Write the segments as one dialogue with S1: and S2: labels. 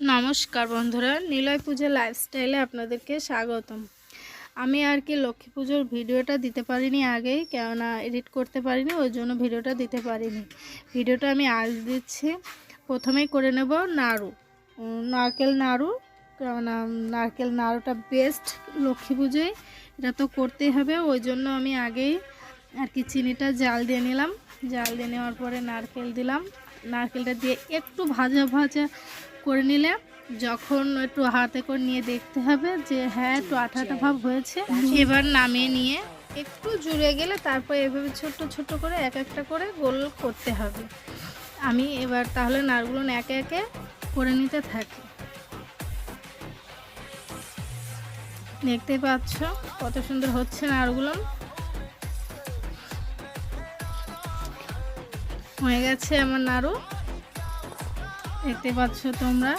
S1: নমস্কার বন্ধুরা, নিলয় পুজো লাইফস্টাইলে আপনাদেরকে স্বাগতম। আমি আর কি লক্ষ্মী পুজোর ভিডিওটা দিতে পারিনি আগেই, কেননা এডিট করতে পারিনি, ওই জন্য ভিডিওটা দিতে পারিনি। ভিডিওটা আমি আজ দিচ্ছি, প্রথমেই করে নেব নাড়ু। নারকেল নাড়ু, কেননা নারকেল নাড়ুটা বেস্ট লক্ষ্মী পুজোয়, এটা তো করতেই হবে, ওই জন্য আমি আগেই আর কি চিনিটা জাল দিয়ে নিলাম। জাল দিয়ে নেওয়ার পরে নারকেল দিলাম। নারকেলটা দিয়ে একটু ভাজা ভাজা করে নিলে যখন একটু হাতে করে নিয়ে দেখতে হবে যে হ্যাঁ একটু আঠা আঠা ভাব হয়েছে। এবার নামিয়ে নিয়ে একটু জুড়ে গেলে তারপর এভাবে ছোট্ট ছোট্ট করে এক একটা করে গোল করতে হবে। আমি এবার তাহলে নারগুলো একে একে করে নিতে থাকি। দেখতে পাচ্ছ কত সুন্দর হচ্ছে নাড়গুলো হয়ে গেছে আমার নাড়ু। দেখতে পাচ্ছ তোমরা।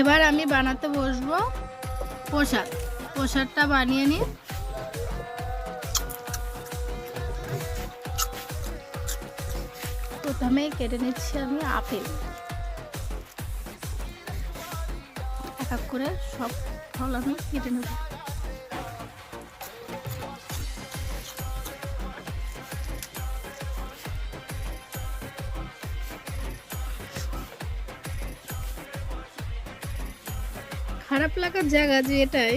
S1: এবার আমি বানাতে বসবো প্রসাদ। প্রসাদটা বানিয়ে নিই। প্রথমেই কেটে নিচ্ছি আমি আপেল। এক এক করে সব ফল আমি কেটে নেব। খারাপ লাগার জায়গা যে এটাই,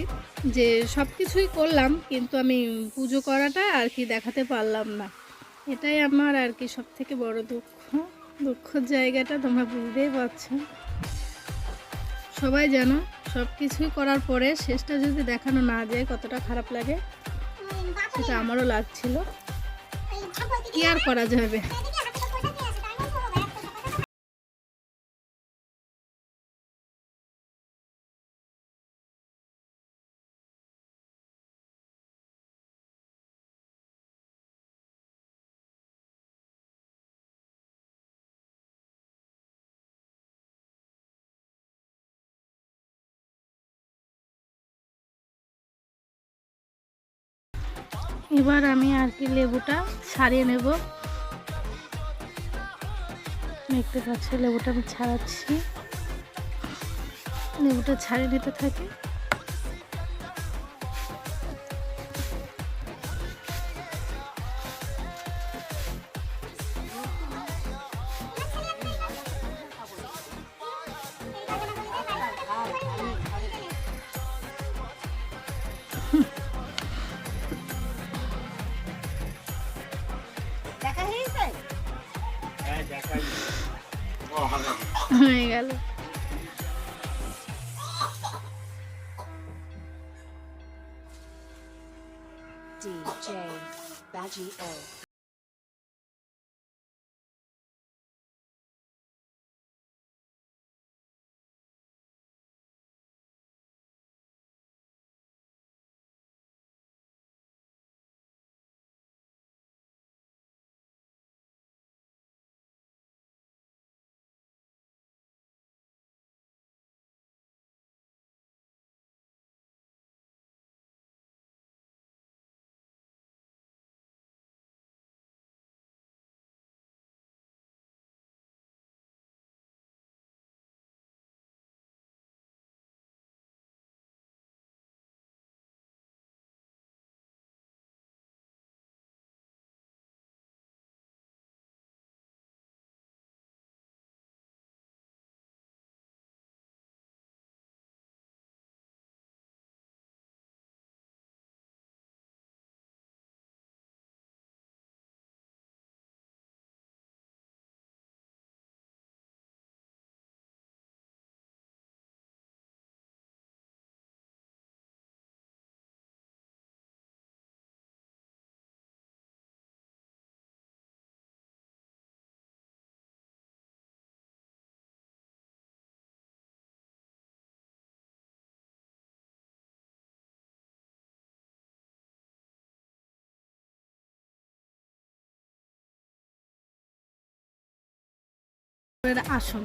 S1: যে সব কিছুই করলাম, কিন্তু আমি পুজো করাটা আর কি দেখাতে পারলাম না। এটাই আমার আর কি সব থেকে বড় দুঃখ। দুঃখের জায়গাটা তোমরা বুঝতেই পারছ। সবাই জানো সব কিছুই করার পরে শেষটা যদি দেখানো না যায়, কতটা খারাপ লাগে, সেটা আমারও লাগছিল। কি আর করা যাবে? এবার আমি আর কি লেবুটা ছাড়িয়ে নেব। দেখতে পাচ্ছি, লেবুটা আমি ছাড়াচ্ছি। লেবুটা ছাড়িয়ে নিতে থাকি। হয়ে গেল
S2: DJ Baji
S1: আসন।